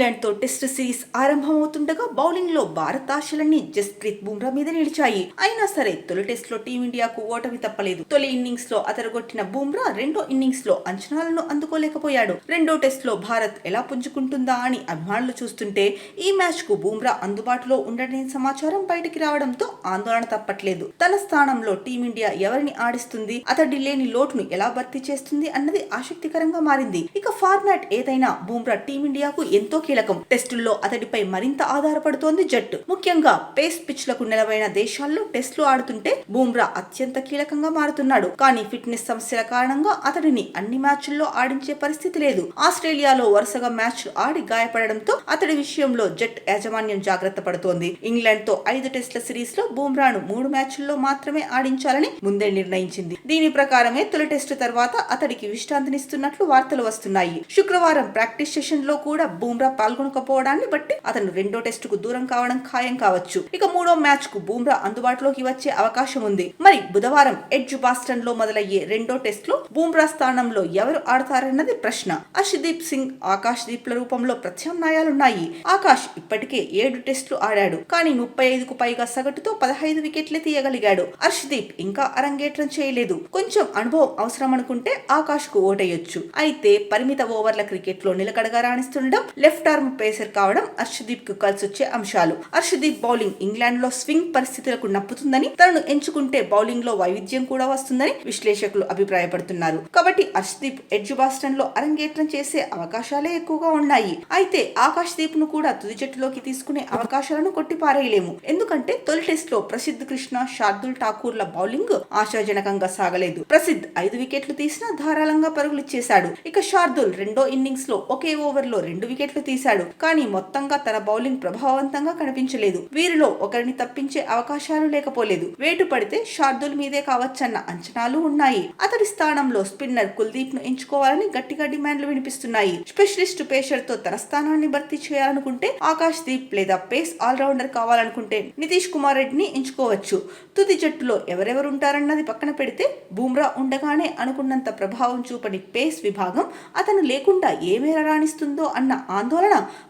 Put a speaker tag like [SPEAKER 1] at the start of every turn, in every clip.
[SPEAKER 1] ఇంగ్లాండ్తో test series ఆరంభమవుతుండగా బౌలింగ్లో భారత్ ఆశలన్నీ జస్ప్రీత్ బుమ్రా మీద నిలిచాయి. అయినా సరే తొలి టెస్ట్లో టీమిండియాకు ఓటమి తప్పలేదు. తొలి ఇన్నింగ్స్లో అతరగొట్టిన బుమ్రా రెండో ఇన్నింగ్స్లో అంచనాలను అందుకోలేకపోయాడు. రెండో టెస్ట్లో భారత్ ఎలా పుంజుకుంటుందా అని అభిమానులు చూస్తుంటే ఈ మ్యాచ్కు బుమ్రా అందుబాటులో ఉండడని సమాచారం బయటికి రావడంతో ఆందోళన తప్పట్లేదు. తన స్థానంలో టీమిండియా ఎవరిని ఆడిస్తుంది అతడి లేని లోటును ఎలా భర్తీ చేస్తుంది అన్నది ఆసక్తికరంగా మారింది. ఇక ఫార్మాట్ ఏదైనా బుమ్రా టీమిండియాకు ఎంతో కీలకం. టెస్టుల్లో అతడిపై మరింత ఆధారపడుతోంది జట్టు. ముఖ్యంగా పేస్ పిచ్లకు నెలవైన దేశాల్లో టెస్టులు ఆడుతుంటే బూమ్రా అత్యంత కీలకంగా మారుతున్నాడు. కానీ ఫిట్నెస్ సమస్యల కారణంగా అతడిని అన్ని మ్యాచ్ల్లో ఆడించే పరిస్థితి లేదు. ఆస్ట్రేలియాలో వరుసగా మ్యాచ్లు ఆడి గాయపడడంతో అతడి విషయంలో జట్ యాజమాన్యం జాగ్రత్త పడుతోంది. ఇంగ్లాండ్తో ఐదు టెస్టుల సిరీస్లో బూమ్రాను మూడు మ్యాచ్ల్లో మాత్రమే ఆడించాలని ముందే నిర్ణయించింది. దీని ప్రకారమే తొలి టెస్టు తర్వాత అతడికి విశ్రాంతినిస్తున్నట్లు వార్తలు వస్తున్నాయి. శుక్రవారం ప్రాక్టీస్ సెషన్లో కూడా బూమ్రా పాల్గొనకపోవడాన్ని బట్టి అతను రెండో టెస్టుకు దూరం కావడం ఖాయం కావచ్చు. ఇక మూడో మ్యాచ్కు బూమ్రా అందుబాటులోకి వచ్చే అవకాశం ఉంది. మరి బుధవారం ఎడ్జ్ బాస్టన్లో మొదలయ్యే రెండో టెస్ట్లో బూమ్రా స్థానంలో ఎవరు ఆడతారన్నది ప్రశ్న. అర్షదీప్ సింగ్ ఆకాష్ దీప్ల రూపంలో ప్రత్యామ్నాయాలున్నాయి. ఆకాష్ ఇప్పటికే ఏడు టెస్టులు ఆడాడు. కానీ ముప్పై ఐదుకు పైగా సగటుతో పదహైదు వికెట్లే తీయగలిగాడు. అర్షదీప్ ఇంకా అరంగేట్రం చేయలేదు. కొంచెం అనుభవం అవసరం అనుకుంటే ఆకాష్కు ఓటేయొచ్చు. అయితే పరిమిత ఓవర్ల క్రికెట్లో నిలకడగా రాణిస్తుండడం లెఫ్ట్ ఆర్మ్ పేసర్ కావడం అర్షదీప్కు కలిసొచ్చే అంశాలు. అర్షదీప్ బౌలింగ్ ఇంగ్లాండ్లో స్వింగ్ పరిస్థితులకు నప్పుతుందని తనను ఎంచుకుంటే బౌలింగ్లో వైవిధ్యం కూడా వస్తుందని విశ్లేషకులు అభిప్రాయపడుతున్నారు. కాబట్టి అర్షదీప్ ఎడ్జ్ బాస్టన్లో అరంగేట్రం చేసే అవకాశాలే ఎక్కువగా ఉన్నాయి. అయితే ఆకాష్ దీప్ను కూడా తుది జట్టులోకి తీసుకునే అవకాశాలను కొట్టిపారేయలేము. ఎందుకంటే తొలి టెస్ట్లో ప్రసిద్ధ్ కృష్ణ శార్దుల్ ఠాకూర్ల బౌలింగ్ ఆశాజనకంగా సాగలేదు. ప్రసిద్ధ్ ఐదు వికెట్లు తీసినా ధారాళంగా పరుగులు పరుగులిచ్చేశాడు. ఇక శార్దుల్ రెండో ఇన్నింగ్స్లో ఒకే ఓవర్లో రెండు వికెట్లు తీశాడు. కానీ మొత్తంగా తన బౌలింగ్ ప్రభావవంతంగా కనిపించలేదు. వీరిలో ఒకరిని తప్పించే అవకాశాలు లేకపోలేదు. వేటు పడితే శార్దుల్ మీదే కావచ్చన్న అంచనాలు ఉన్నాయి. అతడి స్థానంలో స్పిన్నర్ కుల్దీప్ను ఎంచుకోవాలని గట్టిగా డిమాండ్లు వినిపిస్తున్నాయి. స్పెషలిస్ట్ పేషర్తో తన స్థానాన్ని భర్తీ చేయాలనుకుంటే ఆకాష్ దీప్ లేదా పేస్ ఆల్రౌండర్ కావాలనుకుంటే నితీష్ కుమార్ రెడ్డిని ఎంచుకోవచ్చు. తుది జట్టులో ఎవరెవరు ఉంటారన్నది పక్కన పెడితే బూమ్రా ఉండగానే అనుకున్నంత ప్రభావం చూపని పేస్ విభాగం అతను లేకుండా ఏ మేర రాణిస్తుందో అన్న ఆందోళన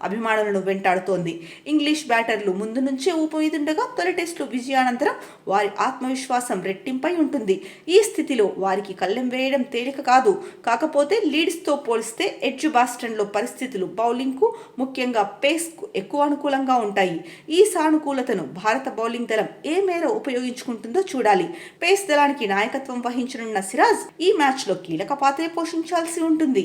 [SPEAKER 1] అభిమానులను వెంటాడుతోంది. ఇంగ్లీష్ బ్యాటర్లు ముందు నుంచే ఊపమీదుండగా తొలి టెస్టు విజయానంతరం వారి ఆత్మవిశ్వాసం రెట్టింపై ఉంటుంది. ఈ స్థితిలో వారికి కళ్ళెం వేయడం తేలిక కాదు. కాకపోతే లీడ్స్తో పోలిస్తే ఎడ్జ్ బాస్టన్లో పరిస్థితులు బౌలింగ్కు ముఖ్యంగా పేస్కు ఎక్కువ అనుకూలంగా ఉంటాయి. ఈ సానుకూలతను భారత బౌలింగ్ దళం ఏ మేర ఉపయోగించుకుంటుందో చూడాలి. పేస్ దళానికి నాయకత్వం వహించనున్న సిరాజ్ ఈ మ్యాచ్లో కీలక పాత్ర పోషించాల్సి ఉంటుంది.